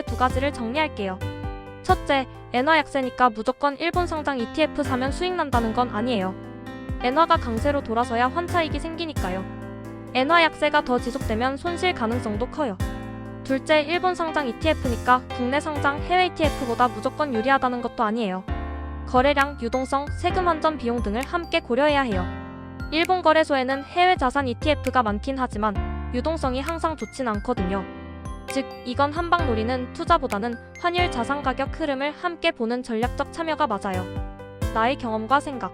두 가지를 정리할게요. 첫째, 엔화 약세니까 무조건 일본 상장 ETF 사면 수익 난다는 건 아니에요. 엔화가 강세로 돌아서야 환차익이 생기니까요. 엔화 약세가 더 지속되면 손실 가능성도 커요. 둘째, 일본 상장 ETF니까 국내 상장 해외 ETF보다 무조건 유리하다는 것도 아니에요. 거래량, 유동성, 세금 환전 비용 등을 함께 고려해야 해요. 일본 거래소에는 해외 자산 ETF가 많긴 하지만 유동성이 항상 좋진 않거든요. 즉, 이건 한방 노리는 투자보다는 환율 자산 가격 흐름을 함께 보는 전략적 참여가 맞아요. 나의 경험과 생각.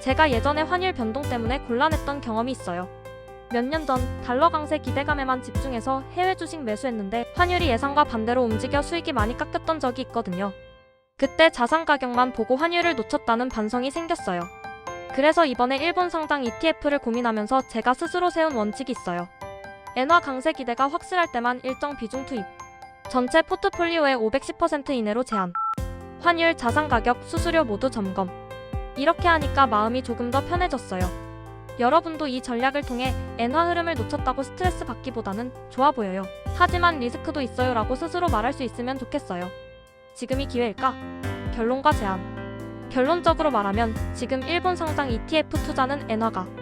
제가 예전에 환율 변동 때문에 곤란했던 경험이 있어요. 몇 년 전 달러 강세 기대감에만 집중해서 해외 주식 매수했는데 환율이 예상과 반대로 움직여 수익이 많이 깎였던 적이 있거든요. 그때 자산 가격만 보고 환율을 놓쳤다는 반성이 생겼어요. 그래서 이번에 일본 상장 ETF를 고민하면서 제가 스스로 세운 원칙이 있어요. 엔화 강세 기대가 확실할 때만 일정 비중 투입. 전체 포트폴리오의 510% 이내로 제한. 환율, 자산 가격, 수수료 모두 점검. 이렇게 하니까 마음이 조금 더 편해졌어요. 여러분도 이 전략을 통해 엔화 흐름을 놓쳤다고 스트레스 받기보다는 좋아 보여요. 하지만 리스크도 있어요 라고 스스로 말할 수 있으면 좋겠어요. 지금이 기회일까? 결론과 제안. 결론적으로 말하면 지금 일본 상장 ETF 투자는 엔화가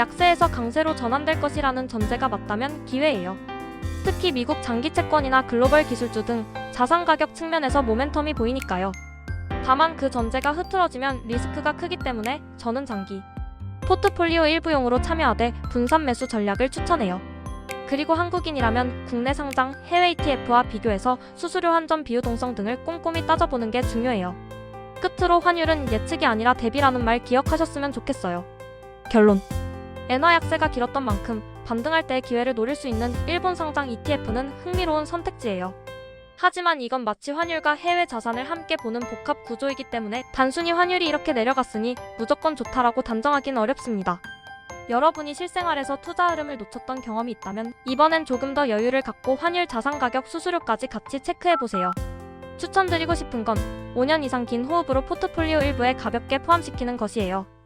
약세에서 강세로 전환될 것이라는 전제가 맞다면 기회예요. 특히 미국 장기 채권이나 글로벌 기술주 등 자산 가격 측면에서 모멘텀이 보이니까요. 다만 그 전제가 흐트러지면 리스크가 크기 때문에 저는 장기 포트폴리오 일부용으로 참여하되 분산 매수 전략을 추천해요. 그리고 한국인이라면 국내 상장 해외 ETF와 비교해서 수수료 환전 비유동성 등을 꼼꼼히 따져보는 게 중요해요. 끝으로 환율은 예측이 아니라 대비라는 말 기억하셨으면 좋겠어요. 결론. 엔화 약세가 길었던 만큼 반등할 때 기회를 노릴 수 있는 일본 상장 ETF는 흥미로운 선택지예요. 하지만 이건 마치 환율과 해외 자산을 함께 보는 복합 구조이기 때문에 단순히 환율이 이렇게 내려갔으니 무조건 좋다라고 단정하긴 어렵습니다. 여러분이 실생활에서 투자 흐름을 놓쳤던 경험이 있다면 이번엔 조금 더 여유를 갖고 환율 자산 가격 수수료까지 같이 체크해 보세요. 추천드리고 싶은 건 5년 이상 긴 호흡으로 포트폴리오 일부에 가볍게 포함시키는 것이에요.